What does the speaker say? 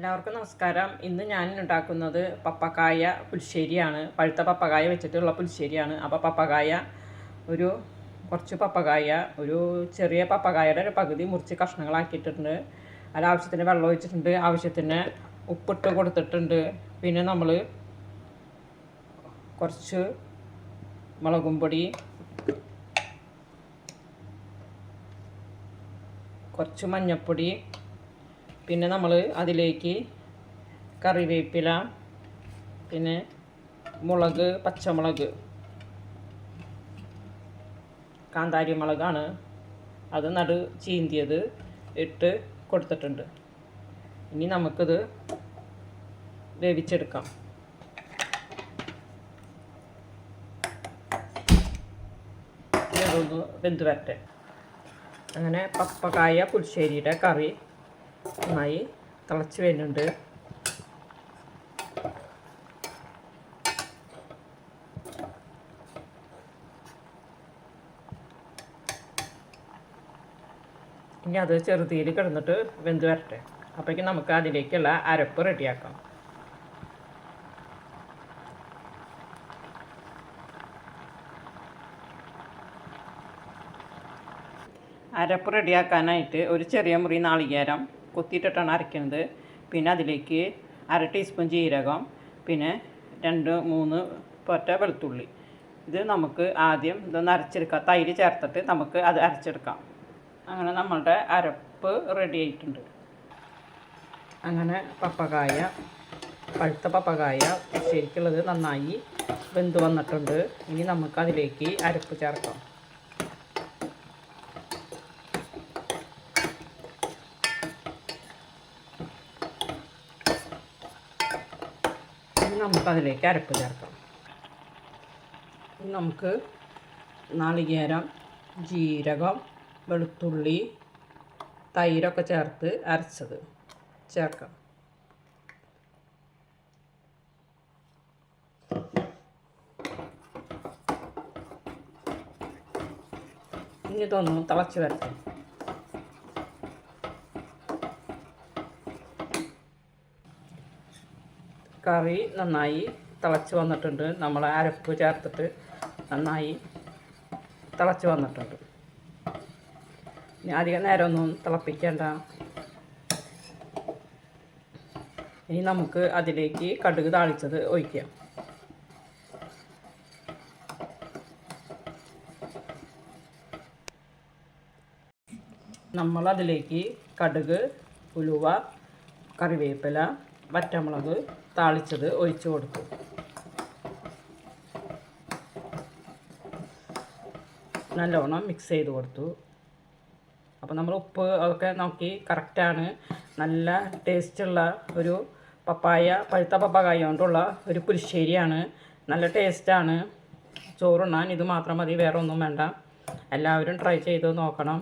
എല്ലാവർക്കും നമസ്കാരം. ഇന്ന് ഞാൻ ഉണ്ടാക്കുന്നത് പപ്പക്കായ പുൽശ്ശേരിയാണ്. പഴുത്ത പപ്പക്കായ വെച്ചിട്ടുള്ള പുൽശ്ശേരിയാണ്. അപ്പോൾ പപ്പക്കായ ഒരു കുറച്ച് പപ്പക്കായ ഒരു ചെറിയ പപ്പക്കായയുടെ ഒരു പകുതി മുറിച്ച് കഷ്ണങ്ങളാക്കിയിട്ടുണ്ട്. അതിൽ ആവശ്യത്തിന് വെള്ളം ഒഴിച്ചിട്ടുണ്ട്. ആവശ്യത്തിന് ഉപ്പിട്ട് കൊടുത്തിട്ടുണ്ട്. പിന്നെ നമ്മൾ കുറച്ച് മുളകും പൊടി കുറച്ച് മഞ്ഞൾപ്പൊടി പിന്നെ നമ്മൾ അതിലേക്ക് കറിവേപ്പില പിന്നെ മുളക് പച്ചമുളക് കാന്താരി മുളകാണ് അത് നടു ചീന്തിയത് ഇട്ട് കൊടുത്തിട്ടുണ്ട്. ഇനി നമുക്കിത് വേവിച്ചെടുക്കാം. വെന്ത് വരട്ടെ. അങ്ങനെ പപ്പക്കായ പുളിശ്ശേരിയുടെ കറി നന്നായി തിളച്ച് വരുന്നുണ്ട്. ഇനി അത് ചെറുതീയിൽ കിടന്നിട്ട് വെന്ത് വരട്ടെ. അപ്പോഴേക്കും നമുക്ക് അതിലേക്കുള്ള അരപ്പ് റെഡിയാക്കാം. അരപ്പ് റെഡിയാക്കാനായിട്ട് ഒരു ചെറിയ മുറി നാളികേരം കൊത്തിയിട്ടിട്ടാണ് അരയ്ക്കുന്നത് പിന്നെ അതിലേക്ക് അര ടീസ്പൂൺ ജീരകം പിന്നെ രണ്ട് മൂന്ന് പൊറ്റ വെളുത്തുള്ളി. ഇത് നമുക്ക് ആദ്യം ഇതൊന്ന് അരച്ചെടുക്കാം. തൈര് ചേർത്തിട്ട് നമുക്ക് അത് അരച്ചെടുക്കാം. അങ്ങനെ നമ്മളുടെ അരപ്പ് റെഡി ആയിട്ടുണ്ട്. അങ്ങനെ പപ്പകായ പഴുത്ത പപ്പകായ ശരിക്കുള്ളത് നന്നായി വെന്ത് വന്നിട്ടുണ്ട്. ഇനി നമുക്ക് അതിലേക്ക് അരപ്പ് ചേർക്കാം. നമുക്കതിലേക്ക് അരപ്പ് ചേർക്കാം നമുക്ക് നാളികേരം ജീരകം വെളുത്തുള്ളി തൈരൊക്കെ ചേർത്ത് അരച്ചത്. ചേർക്കാം. ഇനി ഇതൊന്നും തിളച്ച് വരട്ടെ കറി നന്നായി തിളച്ച് വന്നിട്ടുണ്ട്. നമ്മൾ അരപ്പ് ചേർത്തിട്ട് നന്നായി തിളച്ച് വന്നിട്ടുണ്ട്. ഇനി അധികം നേരമൊന്നും തിളപ്പിക്കേണ്ട. ഇനി നമുക്ക് അതിലേക്ക് കടുക് താളിച്ചത് ഒഴിക്കാം. നമ്മളതിലേക്ക് കടുക് ഉലുവ കറിവേപ്പില വറ്റമുളക് താളിച്ചത് ഒഴിച്ചു കൊടുത്തു നല്ലോണം മിക്സ് ചെയ്ത് കൊടുത്തു. അപ്പോൾ നമ്മൾ ഉപ്പ് ഒക്കെ നോക്കി കറക്റ്റാണ് നല്ല ടേസ്റ്റുള്ള ഒരു പപ്പായ പഴുത്ത പപ്പായ കൊണ്ടുള്ള ഒരു പുലിശ്ശേരിയാണ് നല്ല ടേസ്റ്റാണ് ചോറുണ്ണാൻ ഇത് മാത്രം മതി വേറെ ഒന്നും വേണ്ട. എല്ലാവരും ട്രൈ ചെയ്ത് നോക്കണം.